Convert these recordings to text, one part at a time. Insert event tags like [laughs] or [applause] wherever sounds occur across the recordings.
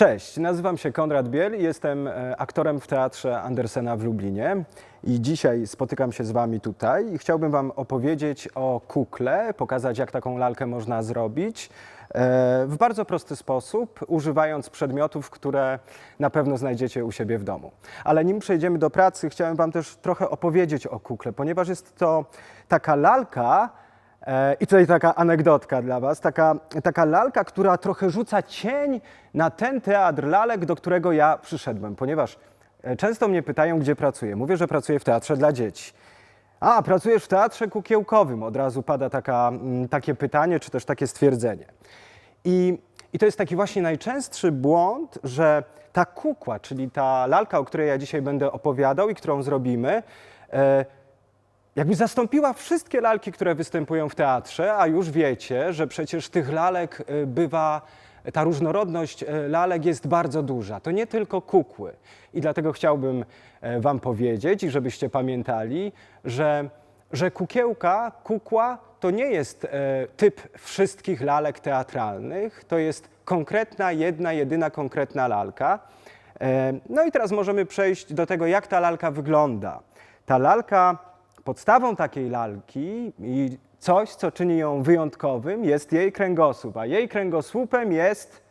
Cześć, nazywam się Konrad Biel jestem e, aktorem w Teatrze Andersena w Lublinie. I dzisiaj spotykam się z Wami tutaj i chciałbym Wam opowiedzieć o kukle, pokazać jak taką lalkę można zrobić e, w bardzo prosty sposób, używając przedmiotów, które na pewno znajdziecie u siebie w domu. Ale nim przejdziemy do pracy, chciałem Wam też trochę opowiedzieć o kukle, ponieważ jest to taka lalka, I tutaj taka anegdotka dla Was, taka, taka lalka, która trochę rzuca cień na ten teatr lalek, do którego ja przyszedłem, ponieważ e, często mnie pytają, gdzie pracuję. Mówię, że pracuję w teatrze dla dzieci. A, pracujesz w teatrze kukiełkowym. Od razu pada taka, mm, takie pytanie, czy też takie stwierdzenie. I, I to jest taki właśnie najczęstszy błąd, że ta kukła, czyli ta lalka, o której ja dzisiaj będę opowiadał i którą zrobimy, e, jakby zastąpiła wszystkie lalki, które występują w teatrze, a już wiecie, że przecież tych lalek y, bywa, ta różnorodność y, lalek jest bardzo duża. To nie tylko kukły. I dlatego chciałbym e, Wam powiedzieć, i żebyście pamiętali, że, że kukiełka, kukła to nie jest e, typ wszystkich lalek teatralnych, to jest konkretna, jedna, jedyna konkretna lalka. E, No i teraz możemy przejść do tego, jak ta lalka wygląda. Ta lalka Podstawą takiej lalki i coś, co czyni ją wyjątkowym, jest jej kręgosłup, a jej kręgosłupem jest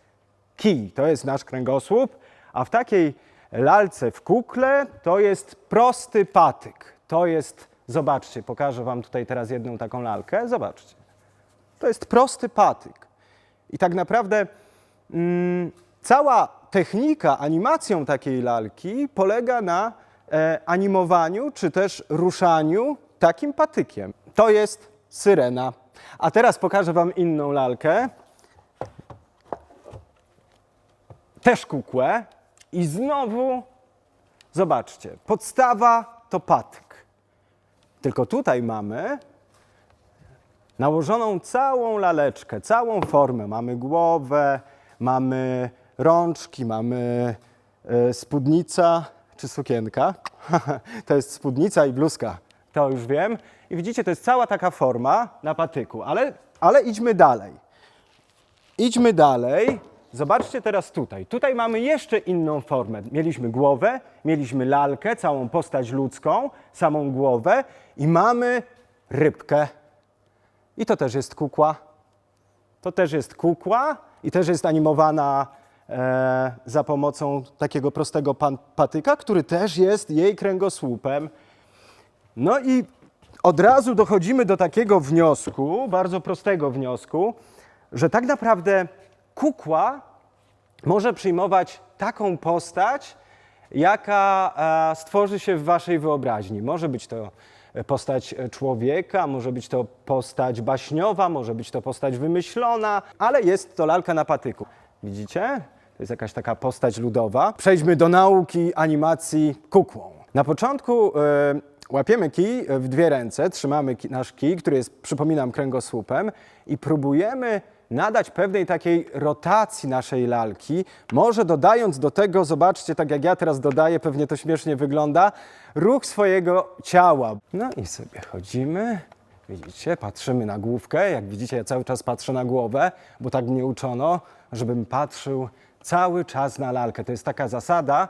kij. To jest nasz kręgosłup, a w takiej lalce w kukle to jest prosty patyk. To jest, zobaczcie, pokażę Wam tutaj teraz jedną taką lalkę. Zobaczcie. To jest prosty patyk. I tak naprawdę mm, cała technika animacją takiej lalki polega na animowaniu czy też ruszaniu takim patykiem. To jest syrena. A teraz pokażę Wam inną lalkę. Też kukłę. I znowu, zobaczcie, podstawa to patyk. Tylko tutaj mamy nałożoną całą laleczkę, całą formę. Mamy głowę, mamy rączki, mamy e, spódnica czy sukienka. [laughs] to jest spódnica i bluzka, to już wiem. I widzicie, to jest cała taka forma na patyku, ale, ale idźmy dalej. Idźmy dalej. Zobaczcie teraz tutaj. Tutaj mamy jeszcze inną formę. Mieliśmy głowę, mieliśmy lalkę, całą postać ludzką, samą głowę i mamy rybkę. I to też jest kukła. To też jest kukła i też jest animowana e, za pomocą takiego prostego pan, patyka, który też jest jej kręgosłupem. No i od razu dochodzimy do takiego wniosku, bardzo prostego wniosku, że tak naprawdę kukła może przyjmować taką postać, jaka e, stworzy się w waszej wyobraźni. Może być to postać człowieka, może być to postać baśniowa, może być to postać wymyślona, ale jest to lalka na patyku. Widzicie? To jest jakaś taka postać ludowa. Przejdźmy do nauki animacji kukłą. Na początku e, łapiemy kij w dwie ręce, trzymamy ki- nasz kij, który jest, przypominam, kręgosłupem i próbujemy nadać pewnej takiej rotacji naszej lalki. Może dodając do tego, zobaczcie, tak jak ja teraz dodaję, pewnie to śmiesznie wygląda, ruch swojego ciała. No i sobie chodzimy. Widzicie, patrzymy na główkę. Jak widzicie, ja cały czas patrzę na głowę, bo tak mnie uczono, żebym patrzył cały czas na lalkę. To jest taka zasada,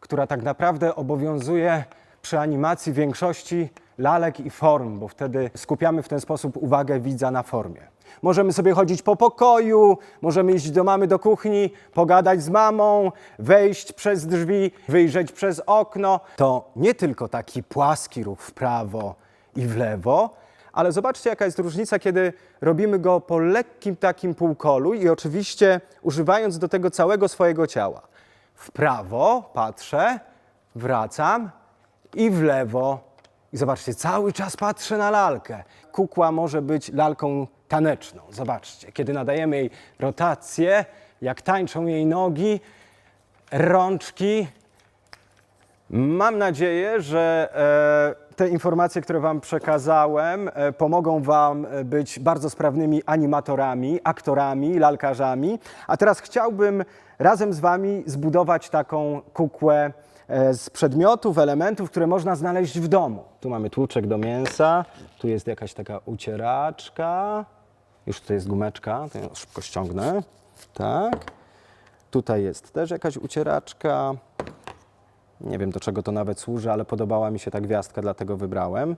która tak naprawdę obowiązuje przy animacji większości lalek i form, bo wtedy skupiamy w ten sposób uwagę widza na formie. Możemy sobie chodzić po pokoju, możemy iść do mamy do kuchni, pogadać z mamą, wejść przez drzwi, wyjrzeć przez okno. To nie tylko taki płaski ruch w prawo i w lewo, ale zobaczcie, jaka jest różnica, kiedy robimy go po lekkim takim półkolu i oczywiście używając do tego całego swojego ciała. W prawo patrzę, wracam i w lewo. I zobaczcie, cały czas patrzę na lalkę. Kukła może być lalką taneczną. Zobaczcie, kiedy nadajemy jej rotację, jak tańczą jej nogi, rączki, Mam nadzieję, że e, te informacje, które Wam przekazałem, e, pomogą Wam e, być bardzo sprawnymi animatorami, aktorami, lalkarzami. A teraz chciałbym razem z Wami zbudować taką kukłę z przedmiotów, elementów, które można znaleźć w domu. Tu mamy tłuczek do mięsa, tu jest jakaś taka ucieraczka, już tutaj jest gumeczka, to ja szybko ściągnę. Tak. Tutaj jest też jakaś ucieraczka. Nie wiem do czego to nawet służy, ale podobała mi się ta gwiazdka, dlatego wybrałem.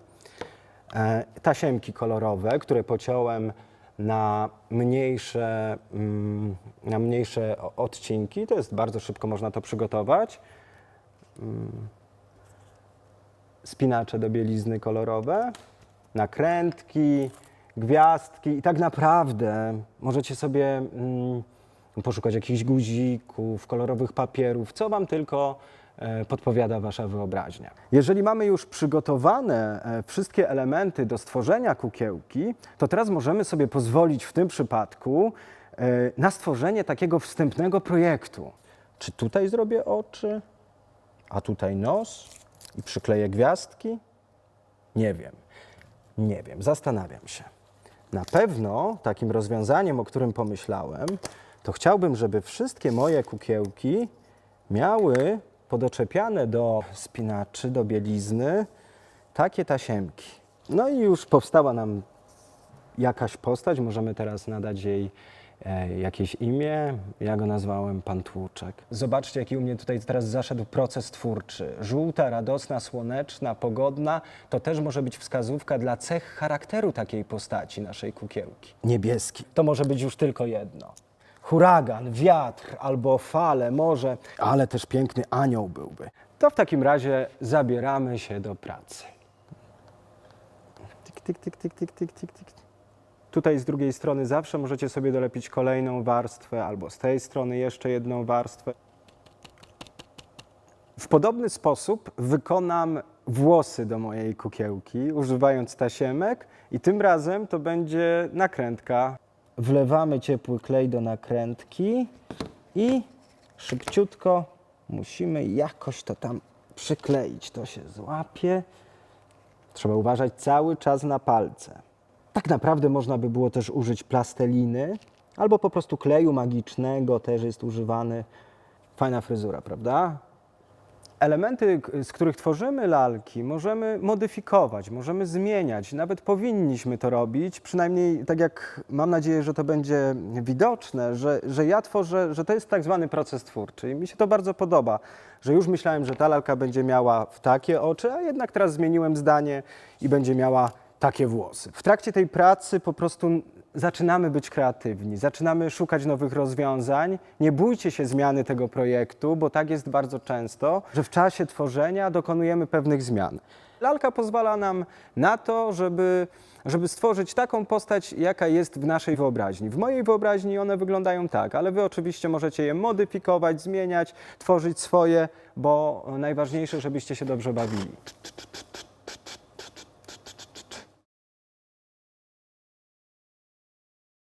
E, tasiemki kolorowe, które pociąłem na mniejsze, mm, na mniejsze odcinki. To jest bardzo szybko, można to przygotować. Mm. Spinacze do bielizny kolorowe, nakrętki, gwiazdki i tak naprawdę możecie sobie mm, poszukać jakichś guzików, kolorowych papierów, co Wam tylko podpowiada Wasza wyobraźnia. Jeżeli mamy już przygotowane e, wszystkie elementy do stworzenia kukiełki, to teraz możemy sobie pozwolić w tym przypadku e, na stworzenie takiego wstępnego projektu. Czy tutaj zrobię oczy, a tutaj nos i przykleję gwiazdki? Nie wiem. Nie wiem, zastanawiam się. Na pewno takim rozwiązaniem, o którym pomyślałem, to chciałbym, żeby wszystkie moje kukiełki miały podoczepiane do spinaczy, do bielizny takie tasiemki. No i już powstała nam jakaś postać, możemy teraz nadać jej e, jakieś imię. Ja go nazwałem Pan Tłuczek. Zobaczcie, jaki u mnie tutaj teraz zaszedł proces twórczy. Żółta, radosna, słoneczna, pogodna to też może być wskazówka dla cech charakteru takiej postaci naszej kukiełki. Niebieski to może być już tylko jedno. Huragan, wiatr albo fale, morze, ale też piękny anioł byłby. To w takim razie zabieramy się do pracy. Tik, tik, tik, tik, tik, tik, tik, tik. Tutaj z drugiej strony zawsze możecie sobie dolepić kolejną warstwę, albo z tej strony jeszcze jedną warstwę. W podobny sposób wykonam włosy do mojej kukiełki, używając tasiemek i tym razem to będzie nakrętka. Wlewamy ciepły klej do nakrętki i szybciutko musimy jakoś to tam przykleić. To się złapie. Trzeba uważać cały czas na palce. Tak naprawdę można by było też użyć plasteliny albo po prostu kleju magicznego, też jest używany. Fajna fryzura, prawda? Elementy, z których tworzymy lalki, możemy modyfikować, możemy zmieniać. Nawet powinniśmy to robić, przynajmniej tak jak mam nadzieję, że to będzie widoczne, że, że ja tworzę, że to jest tak zwany proces twórczy i mi się to bardzo podoba, że już myślałem, że ta lalka będzie miała w takie oczy, a jednak teraz zmieniłem zdanie i będzie miała takie włosy. W trakcie tej pracy po prostu zaczynamy być kreatywni, zaczynamy szukać nowych rozwiązań. Nie bójcie się zmiany tego projektu, bo tak jest bardzo często, że w czasie tworzenia dokonujemy pewnych zmian. Lalka pozwala nam na to, żeby, żeby stworzyć taką postać, jaka jest w naszej wyobraźni. W mojej wyobraźni one wyglądają tak, ale wy oczywiście możecie je modyfikować, zmieniać, tworzyć swoje, bo najważniejsze, żebyście się dobrze bawili.